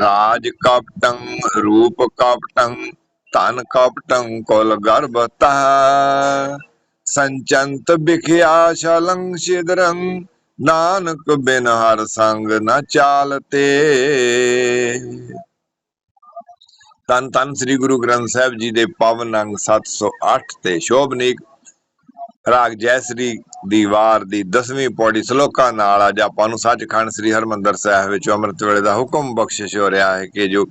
ਰਾਜ ਕਪਟੰ, ਰੂਪ ਕਪਟੰ, ਧਨ ਕਪਟੰ ਕੁਲ ਗਰਭਤਾ ਸੰਚੰਤ ਬਿਖਿਆ ਸ਼ਲੰ ਸ਼ਿਦਰੰ, ਨਾਨਕ ਬਿਨ ਹਰ ਸੰਗ ਨ ਚਾਲਤੇ। ਤਨ ਤਨ ਸ੍ਰੀ ਗੁਰੂ ਗ੍ਰੰਥ ਸਾਹਿਬ ਜੀ ਦੇ ਪਵਨ ਅੰਗ 708 ਤੇ ਸ਼ੋਭਨੀਕ ਰਾਗ ਜੈਸਰੀ ਦੀ ਵਾਰ ਦੀ 10ਵੀਂ ਪੌੜੀ ਸ਼ਲੋਕਾਂ ਨਾਲ ਅੱਜ ਆਪਾਂ ਨੂੰ ਸੱਚਖੰਡ ਸ੍ਰੀ ਹਰਮੰਦਰ ਸਾਹਿਬ ਵਿੱਚ ਅੰਮ੍ਰਿਤ ਵੇਲੇ ਦਾ ਹੁਕਮ ਬਖਸ਼ਿਸ਼ ਹੋ ਰਿਹਾ ਹੈ ਕਿ ਜੋ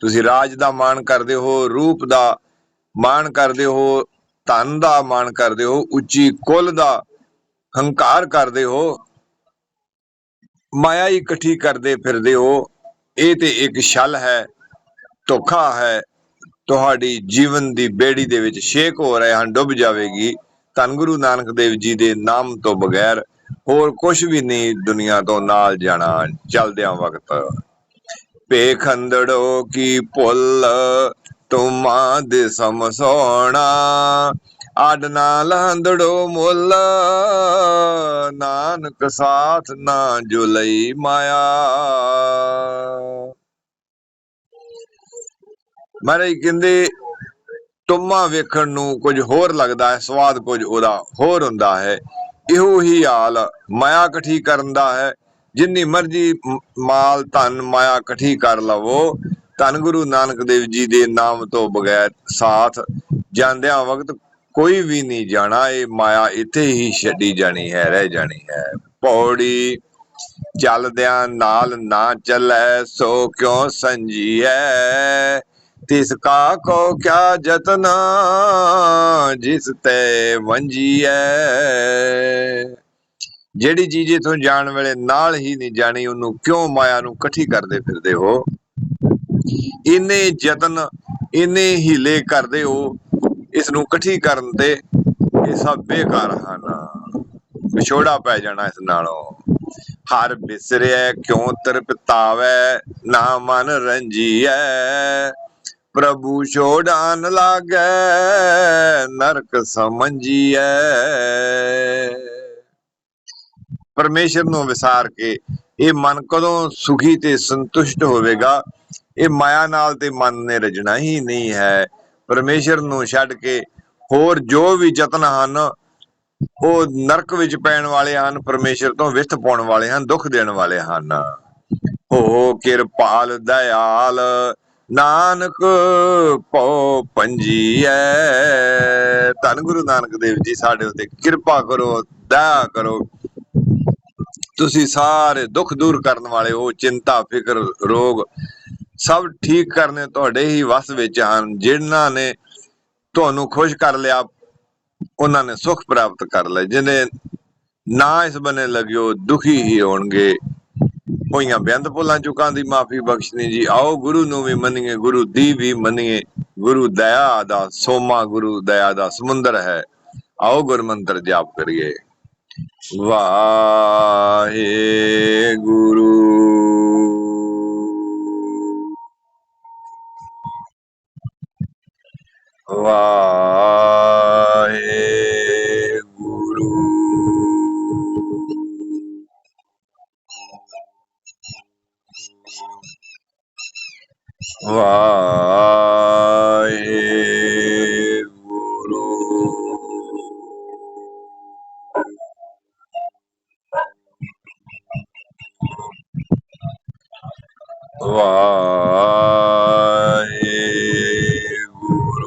ਤੁਸੀਂ ਰਾਜ ਦਾ ਮਾਣ ਕਰਦੇ ਹੋ, ਰੂਪ ਦਾ ਮਾਣ ਕਰਦੇ ਹੋ, ਧਨ ਦਾ ਮਾਣ ਕਰਦੇ ਹੋ, ਉੱਚੀ ਕੁੱਲ ਦਾ ਹੰਕਾਰ ਕਰਦੇ ਹੋ, ਮਾਇਆ ਇਕੱਠੀ ਕਰਦੇ ਫਿਰਦੇ ਹੋ, ਇਹ ਤੇ ਇੱਕ ਛਲ ਹੈ, ਧੋਖਾ ਹੈ, ਤੁਹਾਡੀ ਜੀਵਨ ਦੀ ਬੇੜੀ ਦੇ ਵਿੱਚ ਛੇਕ ਹੋ ਰਹੇ ਹਨ, ਡੁੱਬ ਜਾਵੇਗੀ। ਧੰਨ ਗੁਰੂ ਨਾਨਕ ਦੇਵ ਜੀ ਦੇ ਨਾਮ ਤੋਂ ਬਗੈਰ ਹੋਰ ਕੁਝ ਵੀ ਨਹੀਂ ਦੁਨੀਆ ਤੋਂ ਨਾਲ ਜਾਣਾ ਚਲਦਿਆਂ ਵਕਤ। ਪੇਖੰਦੜੋ ਕੀ ਭੁੱਲ ਤੁਮਾ ਦੇ ਸਮਸੋਣਾ ਆਡ ਨਾ ਲੰਦੜੋ ਮੁੱਲ, ਨਾਨਕ ਸਾਥ ਨਾ ਜੁਲਈ ਮਾਇਆ। ਮਹਾਰਾਜ ਕਹਿੰਦੇ ਤੁਮਾ ਵੇਖਣ ਨੂੰ ਕੁਝ ਹੋਰ ਲੱਗਦਾ ਹੈ, ਸਵਾਦ ਕੁਝ ਉਹਦਾ ਹੋਰ ਹੁੰਦਾ ਹੈ। ਇਹੋ ਹੀ ਹਾਲ ਮਾਇਆ ਇਕੱਠੀ ਕਰਨ ਦਾ ਹੈ। ਜਿੰਨੀ ਮਰਜ਼ੀ ਮਾਲ, ਧਨ ਮਾਇਆ ਇਕੱਠੀ ਕਰ ਲਵੋ, ਧੰਨ ਗੁਰੂ ਨਾਨਕ ਦੇਵ ਜੀ ਦੇ ਨਾਮ ਤੋਂ ਬਗੈਰ ਸਾਥ ਜਾਂਦਿਆਂ ਵਕਤ ਕੋਈ ਵੀ ਨਹੀਂ ਜਾਣਾ। ਇਹ ਮਾਇਆ ਇੱਥੇ ਹੀ ਛੱਡੀ ਜਾਣੀ ਹੈ, ਰਹਿ ਜਾਣੀ ਹੈ। ਪੌੜੀ ਚੱਲਦਿਆਂ ਨਾਲ ਨਾ ਚੱਲੈ, ਸੋ ਕਿਉ ਸੰਜੀਐ? ਤਿਸ ਕੋ ਕਿਆ ਜਤਨ ਜਿਸ ਤੇ ਵੰਜੀਐ ਜਿਹੜੀ ਚੀਜ਼ ਇਥੋਂ ਜਾਣ ਵੇਲੇ ਨਾਲ ਹੀ ਨਹੀਂ ਜਾਣੀ ਉਹਨੂੰ ਕਿਉਂ ਮਾਇਆ ਨੂੰ ਇਕੱਠੀ ਕਰਦੇ ਫਿਰਦੇ ਹੋ ਇੰਨੇ ਯਤਨ ਇੰਨੇ ਹੀਲੇ ਕਰਦੇ ਹੋ ਇਸ ਨੂੰ ਇਕੱਠੀ ਕਰਨ ਤੇ ਇਹ ਸਭ ਬੇਕਾਰ ਹਨ ਵਿਛੋੜਾ ਪੈ ਜਾਣਾ ਇਸ ਨਾਲੋਂ ਹਰ ਬਿਸਰਿਆ ਕਿਉਂ ਤਰਪਤਾਵੈ ਨਾ ਮਨ ਰੰਜੀਐ ਪ੍ਰਭੂ ਛੋੜਾਨ ਲਾਗੈ, ਨਰਕ ਸਮਝੀਐ। ਪਰਮੇਸ਼ਰ ਨੂੰ ਵਿਸਾਰ ਕੇ ਇਹ ਮਨ ਕਦੋਂ ਸੁਖੀ ਤੇ ਸੰਤੁਸ਼ਟ ਹੋਵੇਗਾ? ਇਹ ਮਾਇਆ ਨਾਲ ਤੇ ਮਨ ਨੇ ਰਜਣਾ ਹੀ ਨਹੀਂ ਹੈ। ਪਰਮੇਸ਼ਰ ਨੂੰ ਛੱਡ ਕੇ ਹੋਰ ਜੋ ਵੀ ਯਤਨ ਹਨ, ਉਹ ਨਰਕ ਵਿੱਚ ਪੈਣ ਵਾਲੇ ਹਨ, ਪਰਮੇਸ਼ਰ ਤੋਂ ਵਿਥ ਪਾਉਣ ਵਾਲੇ ਹਨ, ਦੁੱਖ ਦੇਣ ਵਾਲੇ ਹਨ। ਹੋ ਕਿਰਪਾਲ, ਦਇਆਲ ਨਾਨਕ ਪਉ ਪੰਜੀਐ। ਧੰਨ ਗੁਰੂ ਨਾਨਕ ਦੇਵ ਜੀ, ਸਾਡੇ ਉੱਤੇ ਕਿਰਪਾ ਕਰੋ, ਦਇਆ ਕਰੋ। ਤੁਸੀਂ ਸਾਰੇ ਦੁੱਖ ਦੂਰ ਕਰਨ ਵਾਲੇ ਹੋ, ਚਿੰਤਾ, ਫਿਕਰ, ਰੋਗ, ਸਭ ਠੀਕ ਕਰਨੇ ਤੁਹਾਡੇ ਹੀ ਵਸ ਵਿੱਚ ਹਨ। ਜਿਨ੍ਹਾਂ ਨੇ ਤੁਹਾਨੂੰ ਖੁਸ਼ ਕਰ ਲਿਆ, ਉਹਨਾਂ ਨੇ ਸੁਖ ਪ੍ਰਾਪਤ ਕਰ ਲਏ। ਜਿਹਨੇ ਨਾ ਇਸ ਬਨੇ ਲਗਿਓ, ਦੁਖੀ ਹੀ ਹੋਣਗੇ। ਹੋਈਆਂ ਬੇਅੰਤ ਭੁੱਲਾਂ ਚੁੱਕਾਂ ਦੀ ਮਾਫੀ ਬਖਸ਼ਣੀ ਜੀ। ਆਓ ਗੁਰੂ ਨੂੰ ਵੀ ਮੰਨੀਏ, ਗੁਰੂ ਦੀ ਵੀ ਮੰਨੀਏ। ਗੁਰੂ ਦਇਆ ਦਾ ਸੋਮਾ, ਗੁਰੂ ਦਇਆ ਦਾ ਸਮੁੰਦਰ ਹੈ। ਆਓ ਗੁਰਮੰਤਰ ਜਾਪ ਕਰੀਏ। ਵਾਹਿਗੁਰੂ। ਵਾਹਿਗੁਰੂ ਵਾਹਿਗੁਰੂ ਵਾਹਿਗੁਰੂ ਵਾਹਿਗੁਰੂ